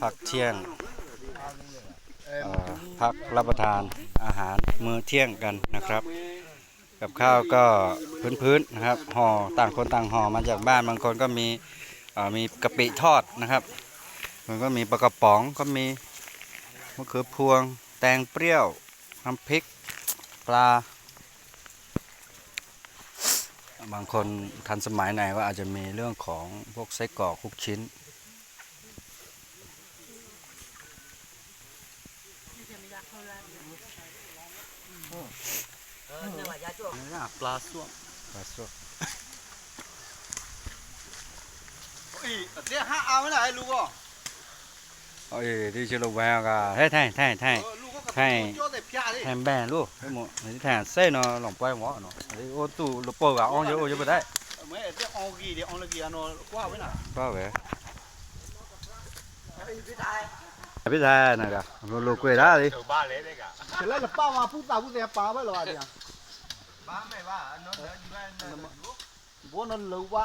พักเที่ยงพักรับประทานอาหารมื้อเที่ยงกันนะครับ กับข้าวก็พื้นๆนะครับห่อต่างคนต่างห่อมาจากบ้านบางคนก็มีมีกะปิทอดนะครับมันก็มีปลากระป๋องก็มีมะเขือพวง แตงเปรี้ยวน้ำพริกปลา บางคนทันสมัยไหนก็อาจจะมีเรื่องของพวกไส้กรอกคุกชิ้น ปลาส้วมปลาสวกเอ้ยเดี๋ยวห้าเอาไม่ได้ลูกอะเอ้ยที่ชื่อลูกแววก็เฮ้ยไทยไทยไทยลูกก็ให้จ่อแต่พิาดิแทนแบนลูกให้หมดนี่แทนเส้นเนาะหลงไปหมอเนาะไอ้โอ้ตู้ลูกโป่งอะอ้องเยอะโอ้เยอะไปได้ไม่เดี๋ยวเอากี่เดี๋ยวเอาละกี่อันเนาะกว่าไว้น่ะก็เว้ยพี่ชายนะกะลูกกล้วยได้ดิเดี๋ยวบ้าเลยเด็กอะเสร็จแล้วจะป้ามาพูดตาพู ပြစ်သားနာကဘလိုလို꿰တာလေဘာလဲတဲ့ကကျလာပမာပူတာဘူးတဲ့ပါပဲလောအကြာဘာမဲပါနော်ဒီကနော်ဘောနော်လောပါ